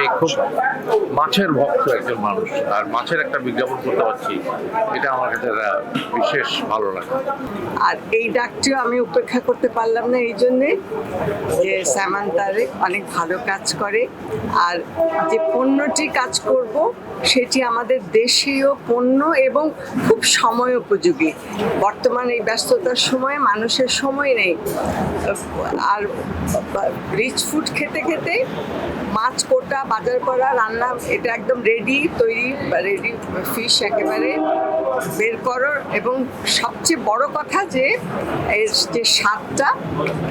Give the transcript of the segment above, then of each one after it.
আমি খুব মাছের ভক্ত একজন মানুষ। আর মাছের একটা বিজ্ঞাপন করতে পারছি, এটা আমার কাছে বিশেষ ভালো লাগে। আর এই ডাকটিও আমি উপেক্ষা করতে পারলাম না এই জন্যে যে স্যামান তারে অনেক ভালো কাজ করে। আর যে পণ্যটি কাজ করব, সেটি আমাদের দেশীয় পণ্য এবং খুব সময় উপযোগী। বর্তমান এই ব্যস্ততার সময়ে, মানুষের সময় নেই। আর রিচ ফুড খেতে খেতে মাছ কোটা বাজার করা, রান্না, এটা একদম রেডি তৈরি রেডি ফিশ একেবারে বের করো। এবং সবচেয়ে বড় কথা যে, এর যে স্বাদটা,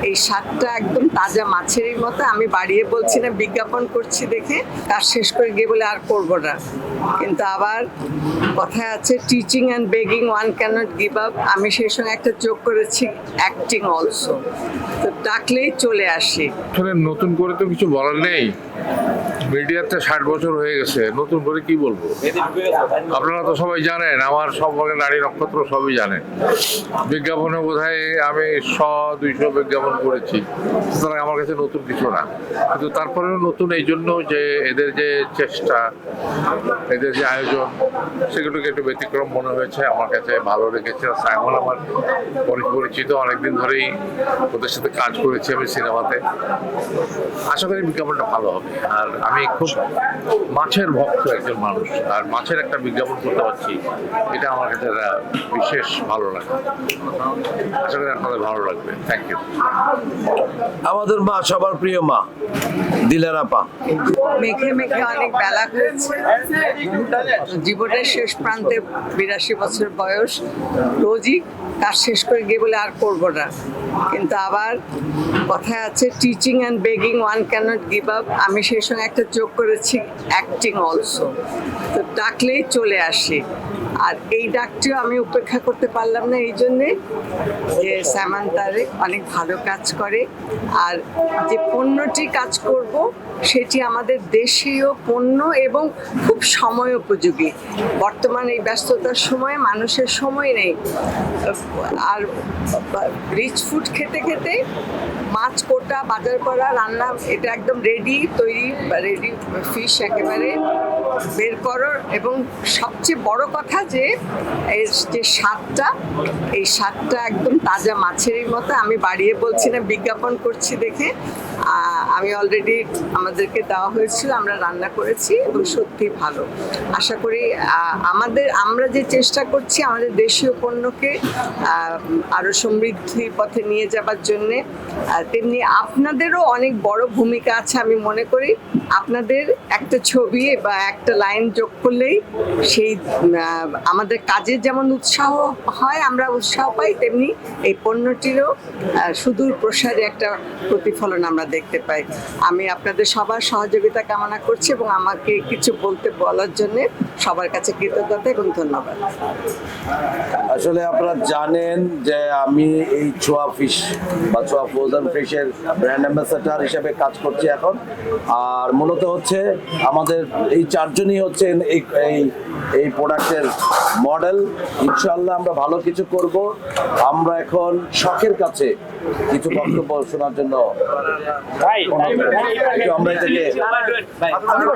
এই স্বাদটা একদম তাজা মাছেরই মতো। আমি বাড়িয়ে বলছি না, বিজ্ঞাপন করছি দেখে। তার শেষ করে গিয়ে বলে, আর করব না। কিন্তু আবার কথায় আছে teaching and begging one cannot give up আমি সেই সঙ্গে একটা যোগ করেছি অ্যাক্টিং অলসো তো ডাকলেই চলে আসি। নতুন করে তো কিছু বলার নেই। মিডিয়াতে ষাট বছর হয়ে গেছে, নতুন করে কি বলব? আপনারা তো সবাই জানেন, আমার সম্পর্কে নারী নক্ষত্র সবই জানেন। বিজ্ঞাপনে বোধহয় আমি শ, দুইশো বিজ্ঞাপন করেছি, সুতরাং আমার কাছে নতুন কিছু না। কিন্তু তারপরেও নতুন এই জন্য যে এদের যে চেষ্টা, এদের যে আয়োজন, সেগুলোকে একটু ব্যতিক্রম মনে হয়েছে, আমার কাছে ভালো লেগেছে। সাইমন আমার পরিচিত, অনেকদিন ধরেই ওদের সাথে কাজ করেছি আমি সিনেমাতে। আশা করি বিজ্ঞাপনটা ভালো হবে। আর আমি খুব মাছের ভক্ত একজন মানুষ। আর মাছের একটা বিজ্ঞাপন করতে পারছি এটা আমার কাছে একটা বিশেষ ভালো লাগে। আশা করি আপনাদের ভালো লাগবে। থ্যাংক ইউ আমাদের মা সবার প্রিয় মা দিলার আপা। মেঘে মেঘে অনেক বেলা হয়েছে। জীবনের শেষ প্রান্তে বিরাশি বছর বয়স। রোজই কাজ শেষ করে গিয়ে বলে, আর করব না। কিন্তু আবার কথায় আছে teaching and begging one cannot give up আমি সেই সঙ্গে একটা যোগ করেছি অ্যাক্টিং অলসো তো ডাকলেই চলে আসি। আর এই ডাকটিও আমি উপেক্ষা করতে পারলাম না এই জন্যে যে স্যামান তারে অনেক ভালো কাজ করে। আর যে পণ্যটি কাজ করব, সেটি আমাদের দেশীয় পণ্য এবং খুব সময় উপযোগী। বর্তমান এই ব্যস্ততার সময়ে মানুষের সময় নেই। আর রিচ ফুড খেতে খেতে মাছ, কোটা, বাজার করা, রান্না, এটা একদম রেডি তৈরি রেডি ফিশ একেবারে বের করো। এবং সবচেয়ে বড় কথা যে এর যে স্বাদটা এই স্বাদটা একদম তাজা মাছেরই মতো আমি বাড়িয়ে বলছি না বিজ্ঞাপন করছি দেখে। আহ, আমি অলরেডি আমাদেরকে দেওয়া হয়েছিল আমরা রান্না করেছি এবং সত্যি ভালো। আশা করি আমাদের আমরা যে চেষ্টা করছি আমাদের দেশীয় পণ্যকে আহ, আরও সমৃদ্ধির পথে নিয়ে যাবার জন্যে তেমনি আপনাদেরও অনেক বড় ভূমিকা আছে আমি মনে করি। আপনাদের একটা ছবি বা একটা লাইন যোগ করলেই সেই আমাদের কাজের যেমন উৎসাহ হয় আমরা উৎসাহ পাই তেমনি এই পণ্যটিরও সুদূর প্রসারে একটা প্রতিফলন আমরা দেখতে পাই। আমি আপনাদের সবার সহযোগিতা কামনা করছি এবং আমাকে কিছু বলতে বলার জন্য সবার কাছে কৃতজ্ঞতা এবং ধন্যবাদ। আসলে আপনারা জানেন যে আমি এই ছোয়া ফিশ বা ছোয়া ফ্রোজেন ফিশের ব্র্যান্ড অ্যাম্বাসেডার হিসেবে কাজ করছি এখন। আর মূলত হচ্ছে আমাদের এই চারজনই হচ্ছে এই এই এই প্রোডাক্টের মডেল ইনশাল্লাহ আমরা ভালো কিছু করব। আমরা এখন শখের কাছে কিছু বক্তব্য শোনার জন্য আমরা এটাকে